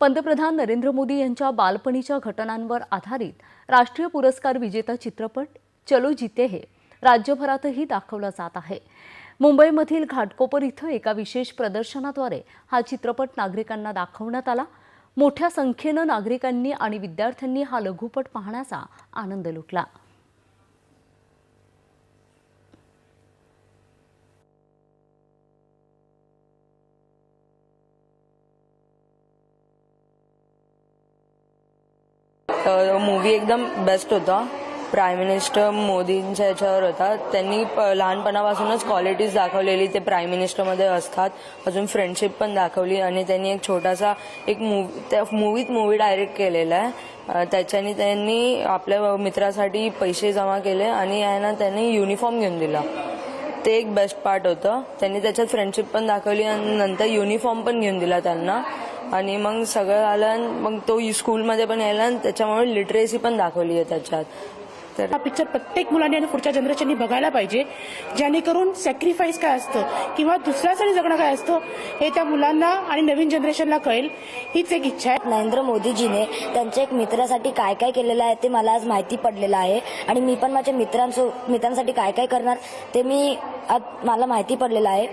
पंतप्रधान नरेंद्र मोदी यांच्या बालपणीच्या घटनांवर आधारित राष्ट्रीय पुरस्कार विजेता चित्रपट चलो जिते हे राज्यभरातही दाखवला जात आहे. मुंबईमधील घाटकोपर इथं एका विशेष प्रदर्शनाद्वारे हा चित्रपट नागरिकांना दाखवण्यात आला. मोठ्या संख्येनं नागरिकांनी आणि विद्यार्थ्यांनी हा लघुपट पाहण्याचा आनंद लुटला. मूवी एकदम बेस्ट होता. प्राईम मिनिस्टर मोदींच्या याच्यावर होता. त्यांनी प- लहानपणापासूनच क्वालिटीज दाखवलेली ते प्राईम मिनिस्टरमध्ये असतात. अजून फ्रेंडशिप पण दाखवली आणि त्यांनी एक छोटासा एक मूवी त्या मूवीत मूवी डायरेक्ट केलेला आहे. त्याच्याने त्यांनी आपल्या मित्रासाठी पैसे जमा केले आणि यांना त्यांनी युनिफॉर्म घेऊन दिला. ते एक बेस्ट पार्ट होतं. त्यांनी त्याच्यात फ्रेंडशिप पण दाखवली आणि नंतर युनिफॉर्म पण घेऊन दिला त्यांना. आणि मग सगळं आलं आणि मग तो स्कूलमध्ये पण यायला आणि त्याच्यामुळे लिटरेसी पण दाखवली आहे त्याच्यात. तर हा पिक्चर प्रत्येक मुलाने आणि पुढच्या जनरेशननी बघायला पाहिजे. जेणेकरून सॅक्रिफाईस काय असतं किंवा दुसऱ्यासाठी जगणं काय असतं हे त्या मुलांना आणि नवीन जनरेशनला कळेल. हीच एक इच्छा आहे. नरेंद्र मोदीजीने त्यांच्या एक मित्रासाठी काय काय केलेलं आहे ते मला आज माहिती पडलेलं आहे. आणि मी पण माझ्या मित्रांसो मित्रांसाठी काय काय करणार ते मी आज मला माहिती पडलेलं आहे.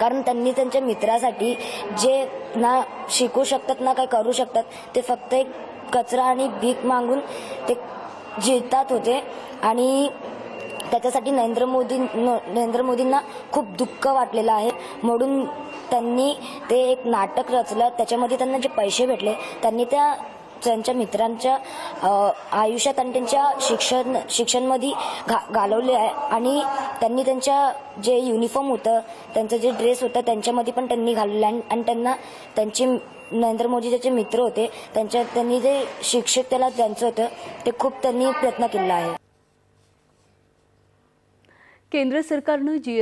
कारण त्यांनी त्यांच्या मित्रासाठी जे ना शिकू शकतात ना काय करू शकतात ते फक्त एक कचरा आणि भीक मागून ते जिंकतात होते. आणि त्याच्यासाठी नरेंद्र मोदी नरेंद्र मोदींना खूप दुःख वाटलेलं आहे. म्हणून त्यांनी ते एक नाटक रचलं. त्याच्यामध्ये त्यांना जे पैसे भेटले त्यांनी त्या त्यांच्या मित्रांच्या आयुष्यात आणि त्यांच्या शिक्षण शिक्षणमध्ये घा घालवले आहे. आणि त्यांनी त्यांच्या जे युनिफॉर्म होतं त्यांचं जे ड्रेस होतं त्यांच्यामध्ये पण त्यांनी घालवलं आहे. आणि त्यांना त्यांचे नरेंद्र मोदी ज्याचे मित्र होते त्यांच्या त्यांनी जे शिक्षक त्याला त्यांचं होतं ते खूप त्यांनी प्रयत्न केला आहे. केंद्र सरकारनं जी